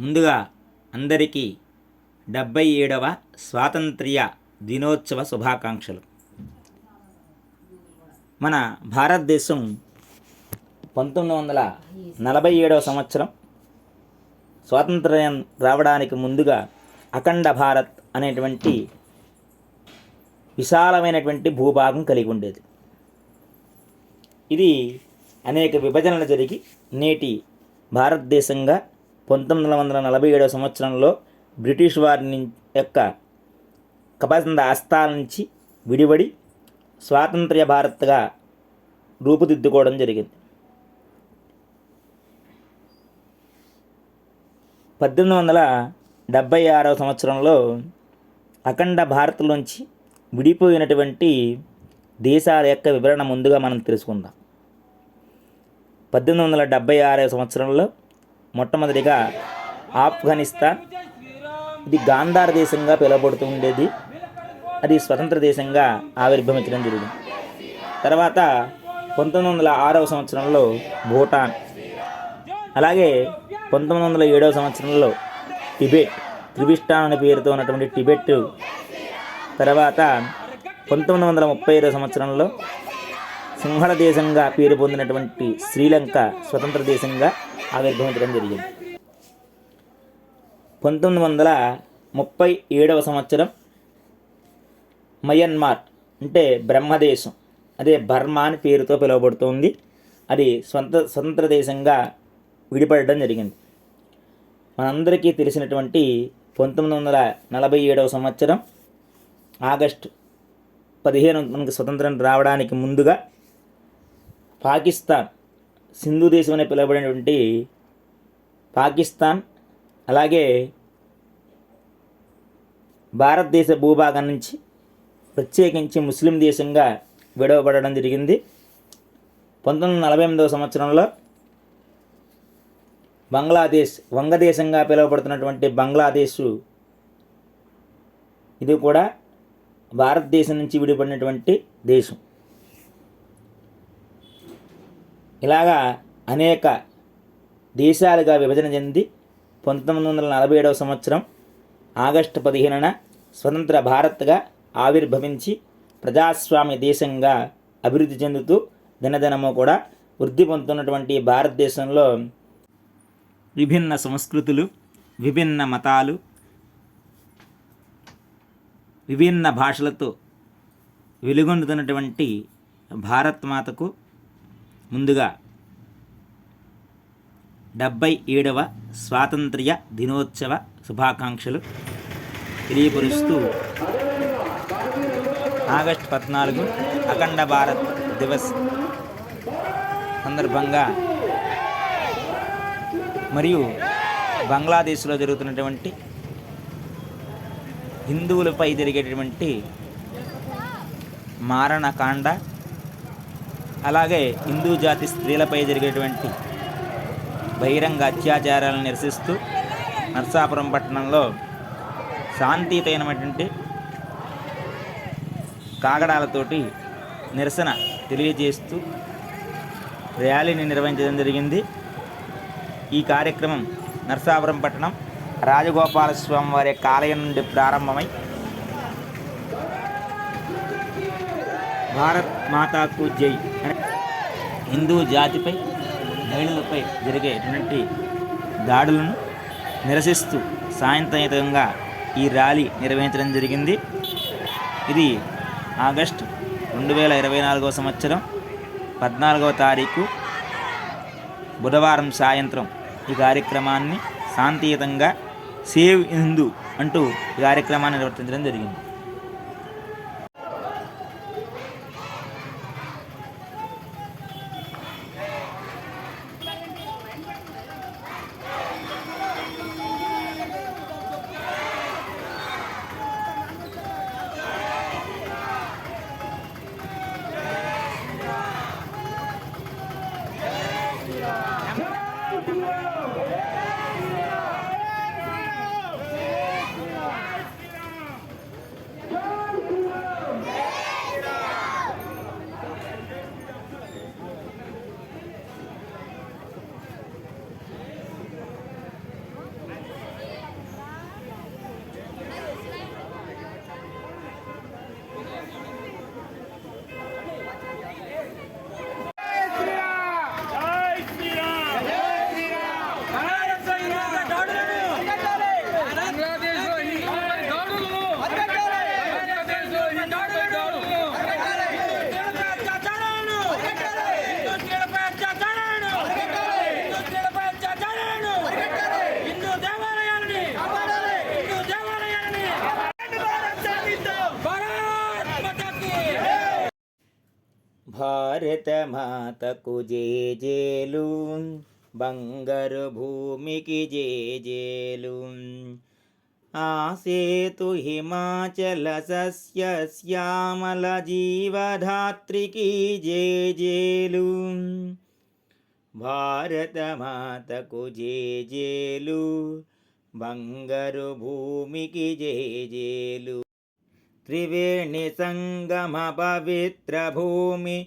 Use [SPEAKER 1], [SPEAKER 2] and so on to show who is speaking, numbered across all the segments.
[SPEAKER 1] ముందుగా అందరికీ డెబ్భై ఏడవ స్వాతంత్ర్య దినోత్సవ శుభాకాంక్షలు. మన భారతదేశం పంతొమ్మిది వందల నలభై ఏడవ సంవత్సరం. స్వాతంత్ర్యం రావడానికి ముందుగా అఖండ భారత్ అనేటువంటి విశాలమైనటువంటి భూభాగం కలిగి ఉండేది. ఇది అనేక విభజనలు జరిగి నేటి భారతదేశంగా పంతొమ్మిది వందల నలభై ఏడవ సంవత్సరంలో బ్రిటిష్ వారిని యొక్క కబంధ ఆస్థాల నుంచి విడివడి స్వాతంత్ర్య భారత్గా రూపుదిద్దుకోవడం జరిగింది. పద్దెనిమిది వందల డెబ్భై ఆరవ సంవత్సరంలో అఖండ భారత్లోంచి విడిపోయినటువంటి దేశాల యొక్క వివరణ ముందుగా మనం తెలుసుకుందాం. పద్దెనిమిది వందల డెబ్భై ఆరవ సంవత్సరంలో మొట్టమొదటిగా ఆఫ్ఘనిస్తాన్. ఇది గాంధార్ దేశంగా పిలువబడుతూ ఉండేది. అది స్వతంత్ర దేశంగా ఆవిర్భవించడం జరిగింది. తర్వాత పంతొమ్మిది వందల ఆరవ సంవత్సరంలో భూటాన్ అలాగే పంతొమ్మిది వందల ఏడవ సంవత్సరంలో టిబెట్ త్రిభిష్టాన్ అనే పేరుతో ఉన్నటువంటి టిబెట్. తర్వాత పంతొమ్మిది వందల ముప్పై ఐదవ సంవత్సరంలో సింహళ దేశంగా పేరు పొందినటువంటి శ్రీలంక స్వతంత్ర దేశంగా ఆవిర్భవించడం జరిగింది. పంతొమ్మిది వందల ముప్పై ఏడవ సంవత్సరం మయన్మార్ అంటే బ్రహ్మదేశం. అదే బర్మా అని పేరుతో పిలువబడుతుంది. అది స్వంత స్వతంత్ర దేశంగా విడిపడడం జరిగింది. మనందరికీ తెలిసినటువంటి పంతొమ్మిది వందల నలభై ఏడవ సంవత్సరం ఆగస్టు పదిహేను మనకు స్వతంత్రం రావడానికి ముందుగా పాకిస్తాన్ సింధు దేశం అని పిలువబడినటువంటి పాకిస్తాన్ అలాగే భారతదేశ భూభాగం నుంచి ప్రత్యేకించి ముస్లిం దేశంగా విడవబడడం జరిగింది. పంతొమ్మిది వందల నలభై ఎనిమిదవ సంవత్సరంలో బంగ్లాదేశ్ వంగదేశంగా పిలువబడుతున్నటువంటి బంగ్లాదేశ్ ఇది కూడా భారతదేశం నుంచి విడిపడినటువంటి దేశం. ఇలాగా అనేక దేశాలుగా విభజన చెంది పంతొమ్మిది వందల నలభై ఏడవ సంవత్సరం ఆగస్టు పదిహేనున స్వతంత్ర భారత్గా ఆవిర్భవించి ప్రజాస్వామ్య దేశంగా అభివృద్ధి చెందుతూ దినదినము కూడా వృద్ధి పొందుతున్నటువంటి భారతదేశంలో విభిన్న సంస్కృతులు విభిన్న మతాలు విభిన్న భాషలతో వెలుగొందుతున్నటువంటి భారత్ మాతకు ముందుగా డెబ్భై ఏడవ స్వాతంత్ర్య దినోత్సవ శుభాకాంక్షలు తెలియపరుస్తూ ఆగస్టు పద్నాలుగు అఖండ భారత్ దివస్ సందర్భంగా మరియు బంగ్లాదేశ్లో జరుగుతున్నటువంటి హిందువులపై జరిగేటటువంటి మారణకాండ అలాగే హిందూ జాతి స్త్రీలపై జరిగేటువంటి బహిరంగ అత్యాచారాలను నిరసిస్తూ నర్సాపురం పట్టణంలో శాంతియుతమైనటువంటి కాగడాలతోటి నిరసన తెలియజేస్తూ ర్యాలీని నిర్వహించడం జరిగింది. ఈ కార్యక్రమం నర్సాపురం పట్టణం రాజగోపాల స్వామి వారి కాలయం ఆలయం నుండి ప్రారంభమై భారత్ మాతాకు జై. హిందూ జాతిపై మహిళలపై జరిగేటువంటి దాడులను నిరసిస్తూ సాయంత్రయుతంగా ఈ ర్యాలీ నిర్వహించడం జరిగింది. ఇది ఆగస్టు రెండు వేల ఇరవై నాలుగవ సంవత్సరం పద్నాలుగవ తారీఖు బుధవారం సాయంత్రం ఈ కార్యక్రమాన్ని శాంతియుతంగా సేవ్ హిందూ అంటూ ఈ కార్యక్రమాన్ని నిర్వర్తించడం జరిగింది. భారతమాతకు జేజేలు బంగారు భూమికి జేజేలు. ఆసేతు హిమాచల సస్య శ్యామల జీవధాత్రికి జేజేలు. భారతమాతకు జేజేలు బంగారు భూమికి జేజేలు. త్రివేణి సంగమ పవిత్ర భూమి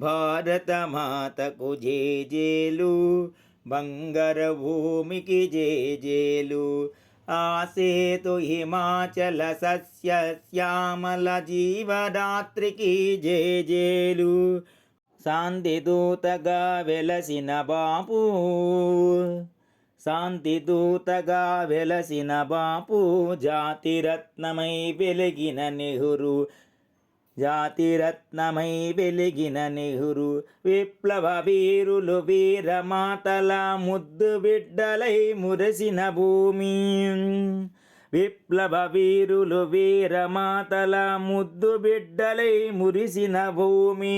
[SPEAKER 1] భారత మాతకు జేజేలు బంగర భూమికి జేజేలు ఆసేతు హిమాచల సస్య శ్యామల జీవరాత్రికి జేజేలు. శాంతిదూతగా వెలసిన బాపు శాంతిదూతగా వెలసిన బాపు జాతిరత్నమై వెలిగిన నెహ్రూ జాతిరత్నమై వెలిగిన నెహ్రు విప్లవ వీరులు వీరమాతల ముద్దు బిడ్డలై మురసిన భూమి. విప్లవ వీరులు వీరమాతల ముద్దు బిడ్డలై మురిసిన భూమి.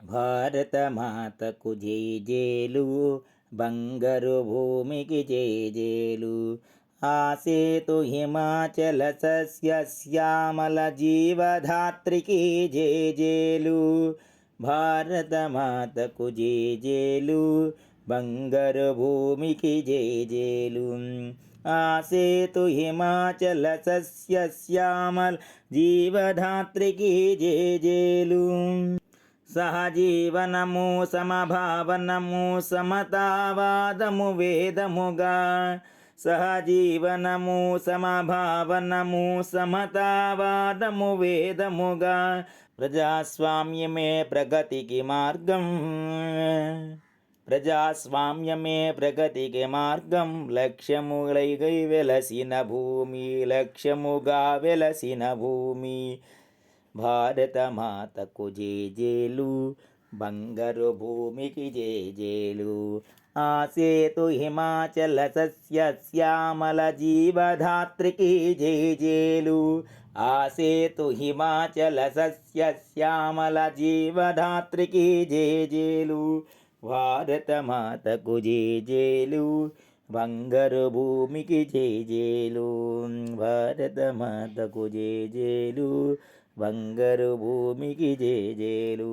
[SPEAKER 1] భారత మాతకు జేజేలు బంగారు భూమికి జేజేలు హిమాచల సస్య శ్యామల జీవధాత్రికి జేజేలు భారత మాతకు జేజేలు బంగారు భూమికి జేజేలు ఆసేతు హిమాచల సస్య శ్యామల జీవధాత్రికి జేజేలు సహజీవనము సమభావనము సమతావాదము వేదముగా సహజీవనము సమభావనము సమతావాదము వేదముగా ప్రజాస్వామ్యమే ప్రగతికి మార్గం. ప్రజాస్వామ్యమే ప్రగతికి మార్గం. లక్ష్యములై వెలసిన భూమి లక్ష్యముగా వెలసిన భూమి. భారతమాతకు జేజేలు బంగారు భూమికి జేజేలు ఆసేతు హిమాచల సస్య శ్యామల జీవధాత్రికి జేజేలు ఆసేతు హిమాచల సస్య శ్యామల జీవధాత్రికి జేజేలు భారత మాతకు జేజేలు బంగారు భూమికి జేజేలు భారత మాతకు జేజేలు బంగారు భూమికి జేజేలు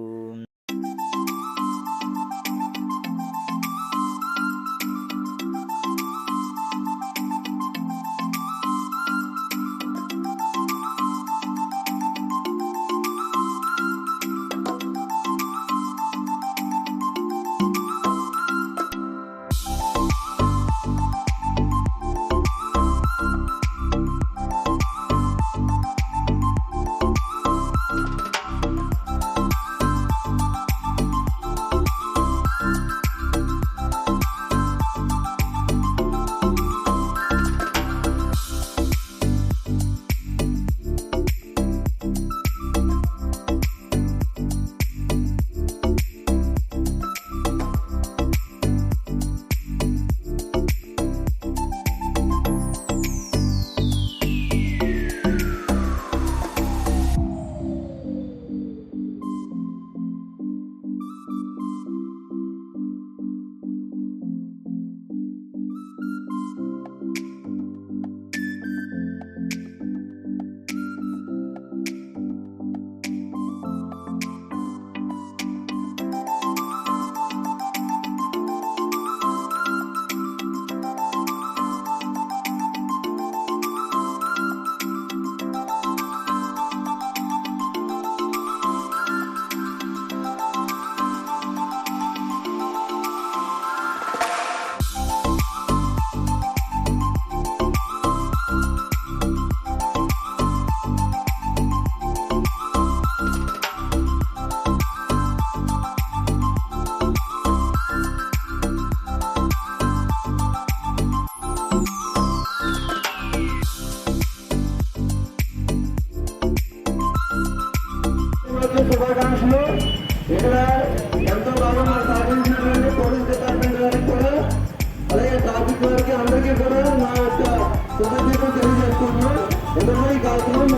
[SPEAKER 1] శుభాకాంక్షలు
[SPEAKER 2] ఇక్కడ ఎంతో బాగా మనం సహకరించినటువంటి పోలీస్ డిపార్ట్మెంట్ వారికి కూడా అలాగే ట్రాఫిక్ వారికి అందరికీ కూడా నా యొక్క కృతజ్ఞతలు తెలియజేస్తున్నాను ఎందుకంటే ఈ కార్యక్రమం